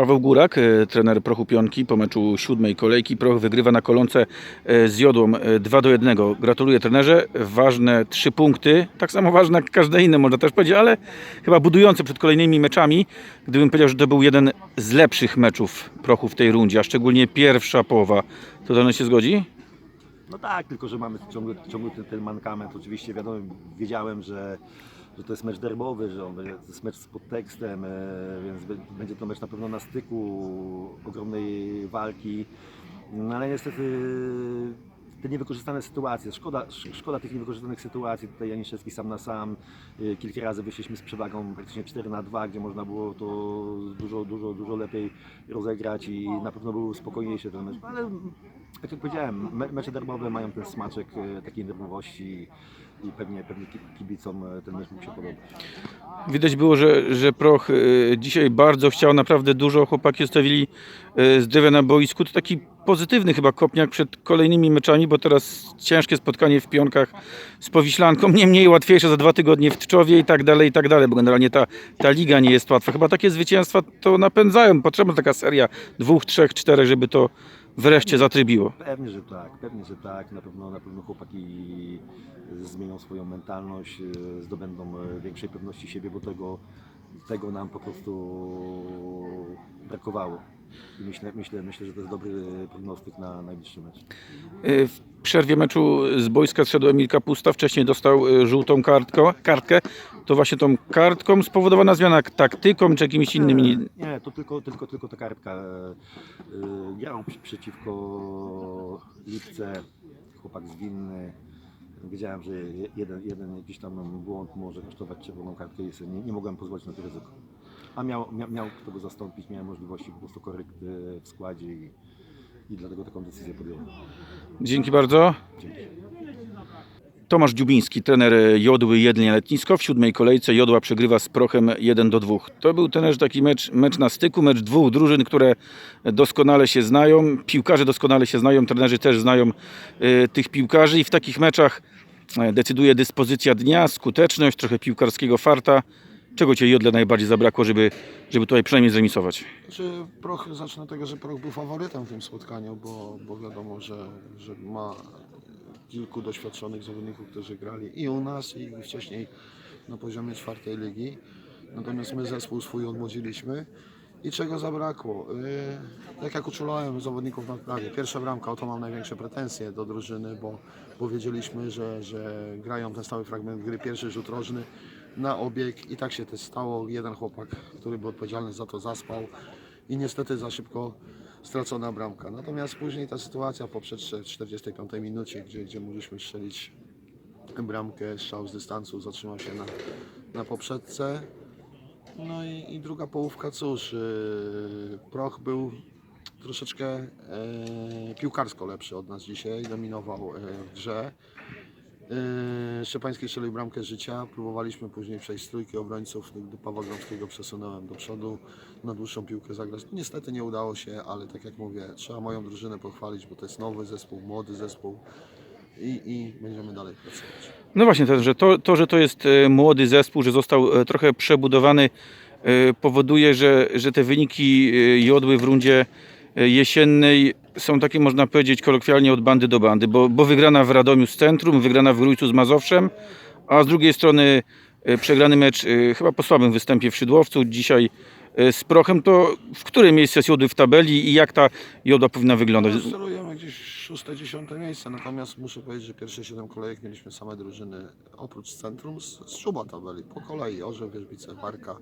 Paweł Górak, e, trener Prochu Pionki po meczu siódmej kolejki. Proch wygrywa na kolące e, z Jodłą e, 2 do 1. Gratuluję trenerze. Ważne trzy punkty, tak samo ważne jak każde inne można też powiedzieć, ale chyba budujące przed kolejnymi meczami. Gdybym powiedział, że to był jeden z lepszych meczów Prochu w tej rundzie, a szczególnie pierwsza połowa, to trener się zgodzi? No tak, tylko że mamy ciągle, ciągle ten, ten mankament. Oczywiście wiadomo, wiedziałem, że, że to jest mecz derbowy, że on będzie, to jest mecz z podtekstem, e, więc będzie to mecz na pewno na styku ogromnej walki. No ale niestety te niewykorzystane sytuacje, szkoda, sz- szkoda tych niewykorzystanych sytuacji. Tutaj Janiszewski sam na sam, e, kilka razy wyszliśmy z przewagą praktycznie 4 na 2, gdzie można było to dużo, dużo, dużo lepiej rozegrać i na pewno był spokojniejszy ten mecz. Ale tak jak powiedziałem, me, mecze derbowe mają ten smaczek e, takiej nerwowości i pewnie, pewnie ki- kibicom e, ten mecz mógł się podobać. Widać było, że, że Proch dzisiaj bardzo chciał, naprawdę dużo chłopaki zostawili e, zdrowia na boisku. To taki pozytywny chyba kopniak przed kolejnymi meczami, bo teraz ciężkie spotkanie w Pionkach z Powiślanką, niemniej łatwiejsze za dwa tygodnie w Tczowie i tak dalej, i tak dalej, bo generalnie ta, ta liga nie jest łatwa. Chyba takie zwycięstwa to napędzają. Potrzebna taka seria dwóch, trzech, czterech, żeby to wreszcie zatrybiło. Pewnie, że tak, pewnie, że tak. Na pewno, na pewno chłopaki zmienią swoją mentalność, e, zdobędą e, większej pewności siebie, bo tego, tego nam po prostu brakowało. Myślę, myślę, myślę, że to jest dobry prognostyk na najbliższy mecz. E, W przerwie meczu z boiska zszedł Emil Kapusta, wcześniej dostał e, żółtą kartkę, kartkę. To właśnie tą kartką spowodowana zmiana taktyką czy jakimiś innymi... Nie, nie, to tylko, tylko, tylko ta kartka. e, e, Grał przeciwko Lipce, chłopak zwinny. Wiedziałem, że je- jeden, jeden jakiś tam błąd może kosztować czerwoną kartkę i nie, nie mogłem pozwolić na to ryzyko. A miał, miał, miał kto go zastąpić, miałem możliwości po prostu korekty w składzie i, i dlatego taką decyzję podjąłem. Dzięki bardzo. Dzięki. Tomasz Dziubiński, trener Jodły Jedlinia Letnisko. W siódmej kolejce Jodła przegrywa z Prochem 1 do 2. To był trenerze taki mecz, mecz na styku, mecz dwóch drużyn, które doskonale się znają. Piłkarze doskonale się znają, trenerzy też znają e, tych piłkarzy i w takich meczach e, decyduje dyspozycja dnia, skuteczność, trochę piłkarskiego farta. Czego Cię Jodle najbardziej zabrakło, żeby, żeby tutaj przynajmniej zremisować? Znaczy, Proch, zacznę od tego, że Proch był faworytem w tym spotkaniu, bo, bo wiadomo, że, że ma kilku doświadczonych zawodników, którzy grali i u nas, i wcześniej na poziomie czwartej ligi. Natomiast my zespół swój odmłodziliśmy. I czego zabrakło? Tak jak uczulałem zawodników na prawie. Pierwsza bramka, o to mam największe pretensje do drużyny, bo, bo wiedzieliśmy, że, że grają ten stały fragment gry, pierwszy rzut rożny na obieg i tak się też stało. Jeden chłopak, który był odpowiedzialny za to, zaspał i niestety za szybko stracona bramka. Natomiast później ta sytuacja po przed 45 minucie, gdzie, gdzie mogliśmy strzelić bramkę, strzał z dystansu, zatrzymał się na, na poprzedce. No i, i druga połówka, cóż, yy, Proch był troszeczkę e, piłkarsko lepszy od nas dzisiaj, dominował e, w grze. Yy, Szczepański strzelił bramkę życia, próbowaliśmy później przejść z trójki obrońców, gdy Pawła Gromskiego przesunąłem do przodu, na dłuższą piłkę zagrać. Niestety nie udało się, ale tak jak mówię, trzeba moją drużynę pochwalić, bo to jest nowy zespół, młody zespół i, i będziemy dalej pracować. No właśnie, to, że to, to, że to jest e, młody zespół, że został e, trochę przebudowany, e, powoduje, że, że te wyniki Jodły w rundzie jesiennej są takie, można powiedzieć, kolokwialnie od bandy do bandy, bo, bo wygrana w Radomiu z Centrum, wygrana w Grójcu z Mazowszem, a z drugiej strony e, przegrany mecz e, chyba po słabym występie w Szydłowcu, dzisiaj e, z Prochem, to w które miejsce jest w tabeli i jak ta Jodła powinna wyglądać? Sterujemy gdzieś szóste, dziesiąte miejsce, natomiast muszę powiedzieć, że pierwsze 7 kolejek mieliśmy same drużyny oprócz centrum z, z szuba tabeli, po kolei Orzeł, Wierzbice, Barka,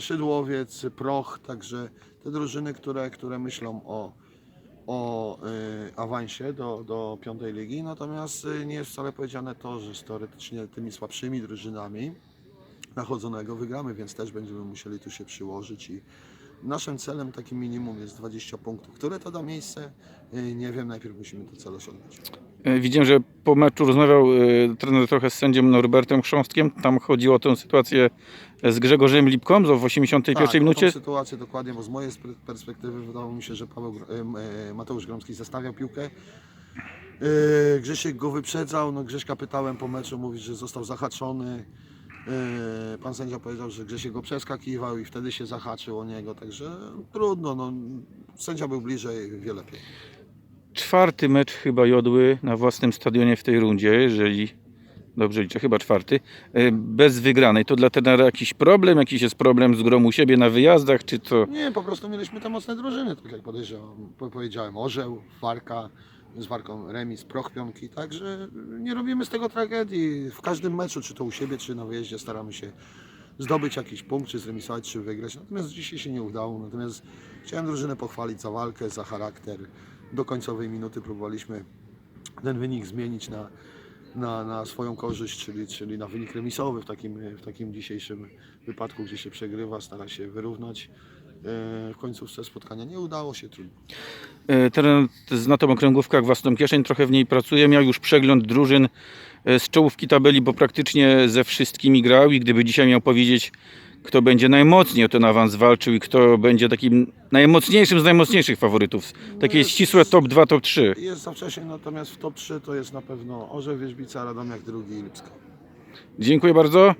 Szydłowiec, Proch, także te drużyny, które, które myślą o, o yy, awansie do, do piątej ligi, natomiast yy, nie jest wcale powiedziane to, że teoretycznie tymi słabszymi drużynami nachodzonego wygramy, więc też będziemy musieli tu się przyłożyć i naszym celem takim minimum jest 20 punktów. Które to da miejsce? Nie wiem, najpierw musimy ten cel osiągnąć. E, Widziałem, że po meczu rozmawiał e, trener trochę z sędzią Norbertem Chrząstkiem. Tam chodziło o tę sytuację z Grzegorzem Lipką w 81 Tak, minucie. tą sytuację dokładnie, bo z mojej perspektywy wydawało mi się, że Paweł, e, Mateusz Gromski zestawiał piłkę. Grzesiek go wyprzedzał, no Grześka pytałem po meczu, mówi, że został zahaczony. Pan sędzia powiedział, że Grzesiek go przeskakiwał i wtedy się zahaczył o niego, także trudno, no, sędzia był bliżej, wie lepiej. Czwarty mecz chyba Jodły na własnym stadionie w tej rundzie, jeżeli dobrze liczę, chyba czwarty, e, bez wygranej. To dla trenera jakiś problem? Jakiś jest problem z grą u siebie na wyjazdach, czy co? Nie, po prostu mieliśmy tam mocne drużyny, tak jak powiedziałem, Orzeł, Warka, z Warką remis, Proch Pionki, także nie robimy z tego tragedii. W każdym meczu, czy to u siebie, czy na wyjeździe staramy się zdobyć jakiś punkt, czy zremisować, czy wygrać. Natomiast dzisiaj się nie udało. Natomiast chciałem drużynę pochwalić za walkę, za charakter. Do końcowej minuty próbowaliśmy ten wynik zmienić na, na, na swoją korzyść, czyli, czyli na wynik remisowy w takim, w takim dzisiejszym wypadku, gdzie się przegrywa, stara się wyrównać. E, W końcówce spotkania nie udało się, trudno. E, Trener zna tą okręgówkę jak własną kieszeń, trochę w niej pracuje, miał już przegląd drużyn e, z czołówki tabeli, bo praktycznie ze wszystkimi grał i gdyby dzisiaj miał powiedzieć, kto będzie najmocniej o ten awans walczył i kto będzie takim najmocniejszym z najmocniejszych faworytów. Takie jest- ścisłe top 2, top 3. Jest za wcześnie, natomiast w top 3 to jest na pewno Orzeł, Wierzbica, Radomiak drugi i Lipska. Dziękuję bardzo.